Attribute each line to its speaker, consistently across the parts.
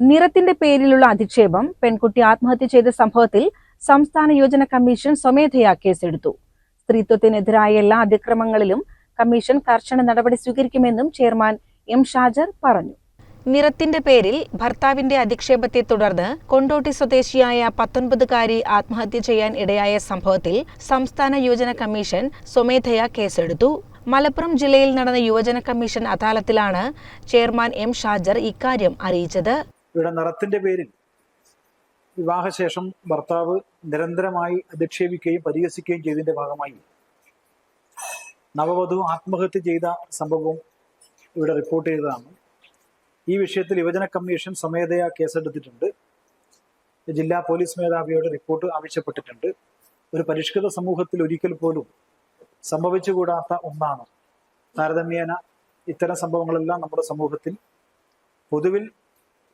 Speaker 1: നിറത്തിന്റെ പേരിലുള്ള അധിക്ഷേപം പെൺകുട്ടി ആത്മഹത്യ ചെയ്ത സംഭവത്തിൽ സംസ്ഥാന യോജന കമ്മീഷൻ സ്വമേധയാ കേസെടുത്തു. സ്ത്രീത്വത്തിനെതിരായ എല്ലാ അതിക്രമങ്ങളിലും കമ്മീഷൻ കർശന നടപടി സ്വീകരിക്കുമെന്നും ചെയർമാൻ എം ഷാജർ പറഞ്ഞു. നിറത്തിന്റെ പേരിൽ ഭർത്താവിന്റെ അധിക്ഷേപത്തെ തുടർന്ന് കൊണ്ടോട്ടി സ്വദേശിയായ പത്തൊൻപതുകാരി ആത്മഹത്യ ചെയ്യാൻ ഇടയായ സംഭവത്തിൽ സംസ്ഥാന യുവജന കമ്മീഷൻ സ്വമേധയാ കേസെടുത്തു. മലപ്പുറം ജില്ലയിൽ നടന്ന യുവജന കമ്മീഷൻ അദാലത്തിലാണ് ചെയർമാൻ എം ഷാജർ ഇക്കാര്യം അറിയിച്ചത്.
Speaker 2: ഇവിടെ നിറത്തിന്റെ പേരിൽ വിവാഹശേഷം ഭർത്താവ് നിരന്തരമായി അധിക്ഷേപിക്കുകയും പരിഹസിക്കുകയും ചെയ്തതിന്റെ ഭാഗമായി നവവധു ആത്മഹത്യ ചെയ്ത സംഭവം ഇവിടെ റിപ്പോർട്ട് ചെയ്തതാണ്. ഈ വിഷയത്തിൽ യുവജന കമ്മീഷൻ സ്വമേധയാ കേസെടുത്തിട്ടുണ്ട്. ജില്ലാ പോലീസ് മേധാവിയോട് റിപ്പോർട്ട് ആവശ്യപ്പെട്ടിട്ടുണ്ട്. ഒരു പരിഷ്കൃത സമൂഹത്തിൽ ഒരിക്കൽ പോലും സംഭവിച്ചുകൂടാത്ത ഒന്നാണ് താരതമ്യേന ഇത്തരം സംഭവങ്ങളെല്ലാം നമ്മുടെ സമൂഹത്തിൽ പൊതുവിൽ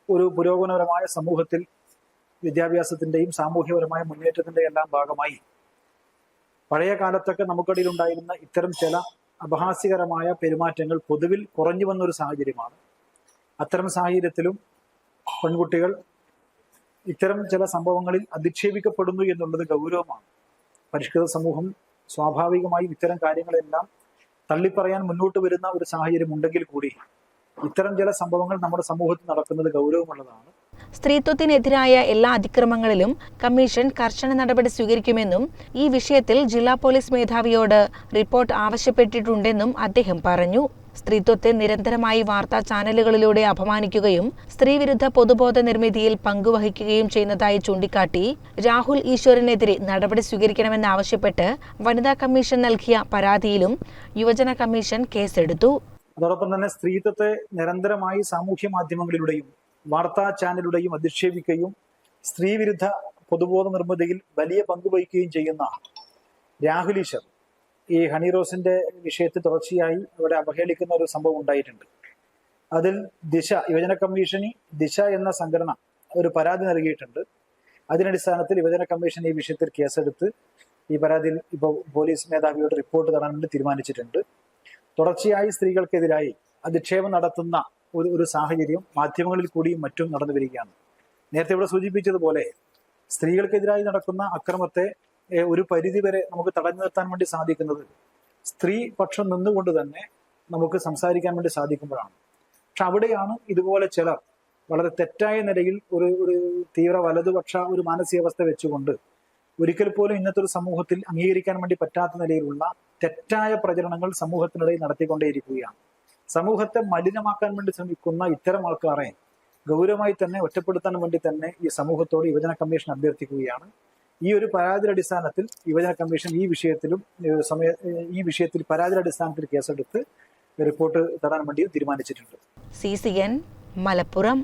Speaker 2: ഒരു പുരോഗമനപരമായ സമൂഹത്തിൽ വിദ്യാഭ്യാസത്തിന്റെയും സാമൂഹ്യപരമായ മുന്നേറ്റത്തിന്റെയും എല്ലാം ഭാഗമായി. പഴയ കാലത്തൊക്കെ നമുക്കിടയിൽ ഉണ്ടായിരുന്ന ഇത്തരം ചില അപഹാസ്യകരമായ പെരുമാറ്റങ്ങൾ പൊതുവിൽ കുറഞ്ഞു വന്നൊരു സാഹചര്യമാണ്. അത്തരം സാഹചര്യത്തിലും പെൺകുട്ടികൾ ഇത്തരം ചില സംഭവങ്ങളിൽ അധിക്ഷേപിക്കപ്പെടുന്നു എന്നുള്ളത് ഗൗരവമാണ്. പരിഷ്കൃത സമൂഹം സ്വാഭാവികമായും ഇത്തരം കാര്യങ്ങളെല്ലാം തള്ളിപ്പറയാൻ മുന്നോട്ട് വരുന്ന ഒരു സാഹചര്യം ഉണ്ടെങ്കിൽ കൂടി ഇത്തരം ചില സംഭവങ്ങൾ നമ്മുടെ സമൂഹത്തിൽ നടക്കുന്നത് ഗൗരവമുള്ളതാണ്.
Speaker 1: സ്ത്രീത്വത്തിനെതിരായ എല്ലാ അതിക്രമങ്ങളിലും കമ്മീഷൻ കർശന നടപടി സ്വീകരിക്കുമെന്നും ഈ വിഷയത്തിൽ ജില്ലാ പോലീസ് മേധാവിയോട് റിപ്പോർട്ട് ആവശ്യപ്പെട്ടിട്ടുണ്ടെന്നും അദ്ദേഹം പറഞ്ഞു. സ്ത്രീത്വത്തെ നിരന്തരമായി വാർത്താ ചാനലുകളിലൂടെ അപമാനിക്കുകയും സ്ത്രീവിരുദ്ധ പൊതുബോധ നിർമ്മിതിയിൽ പങ്കുവഹിക്കുകയും ചെയ്യുന്നതായി ചൂണ്ടിക്കാട്ടി രാഹുൽ ഈശ്വരനെതിരെ നടപടി സ്വീകരിക്കണമെന്നാവശ്യപ്പെട്ട് വനിതാ കമ്മീഷൻ നൽകിയ പരാതിയിലും യുവജന കമ്മീഷൻ കേസെടുത്തു.
Speaker 2: അതോടൊപ്പം തന്നെ സ്ത്രീത്വത്തെ നിരന്തരമായി സാമൂഹ്യ മാധ്യമങ്ങളിലൂടെയും വാർത്താ ചാനലിലൂടെയും അധിക്ഷേപിക്കുകയും സ്ത്രീവിരുദ്ധ പൊതുബോധ നിർമ്മിതിയിൽ വലിയ പങ്ക് വഹിക്കുകയും ചെയ്യുന്ന രാഹുൽ ഈശ്വർ ഈ ഹണി റോസിന്റെ വിഷയത്തിൽ തുടർച്ചയായി അവിടെ അവഹേളിക്കുന്ന ഒരു സംഭവം ഉണ്ടായിട്ടുണ്ട്. അതിൽ ദിശ യുവജന കമ്മീഷന് ദിശ എന്ന സംഘടന ഒരു പരാതി നൽകിയിട്ടുണ്ട്. അതിനടിസ്ഥാനത്തിൽ യുവജന കമ്മീഷൻ ഈ വിഷയത്തിൽ കേസെടുത്ത് ഈ പരാതിയിൽ ഇപ്പോൾ പോലീസ് മേധാവിയോട് റിപ്പോർട്ട് തരാൻ തീരുമാനിച്ചിട്ടുണ്ട്. തുടർച്ചയായി സ്ത്രീകൾക്കെതിരായി അധിക്ഷേപം നടത്തുന്ന ഒരു ഒരു സാഹചര്യം മാധ്യമങ്ങളിൽ കൂടിയും മറ്റും നടന്നു വരികയാണ്. നേരത്തെ ഇവിടെ സൂചിപ്പിച്ചതുപോലെ സ്ത്രീകൾക്കെതിരായി നടക്കുന്ന അക്രമത്തെ ഒരു പരിധിവരെ നമുക്ക് തടഞ്ഞു നിർത്താൻ വേണ്ടി സാധിക്കുന്നത് സ്ത്രീ പക്ഷം നിന്നുകൊണ്ട് തന്നെ നമുക്ക് സംസാരിക്കാൻ വേണ്ടി സാധിക്കുമ്പോഴാണ്. പക്ഷെ അവിടെയാണ് ഇതുപോലെ ചിലർ വളരെ തെറ്റായ നിലയിൽ ഒരു ഒരു തീവ്ര വലതുപക്ഷ ഒരു മാനസികാവസ്ഥ വെച്ചുകൊണ്ട് ഒരിക്കൽ പോലും ഇന്നത്തെ ഒരു സമൂഹത്തിൽ അംഗീകരിക്കാൻ വേണ്ടി പറ്റാത്ത നിലയിലുള്ള തെറ്റായ പ്രചരണങ്ങൾ സമൂഹത്തിനിടയിൽ നടത്തിക്കൊണ്ടേയിരിക്കുകയാണ്. സമൂഹത്തെ മലിനമാക്കാൻ വേണ്ടി ശ്രമിക്കുന്ന ഇത്തരം ആൾക്കാരെ ഗൗരവമായി തന്നെ ഒറ്റപ്പെടുത്താൻ വേണ്ടി തന്നെ ഈ സമൂഹത്തോട് യുവജന കമ്മീഷൻ അഭ്യർത്ഥിക്കുകയാണ്. ഈ ഒരു പരാതിയുടെ അടിസ്ഥാനത്തിൽ യുവജന കമ്മീഷൻ ഈ വിഷയത്തിലും സമയ ഈ വിഷയത്തിൽ പരാതിയുടെ അടിസ്ഥാനത്തിൽ കേസെടുത്ത് റിപ്പോർട്ട് തരാൻ വേണ്ടി തീരുമാനിച്ചിട്ടുണ്ട്.
Speaker 1: C C N Malappuram.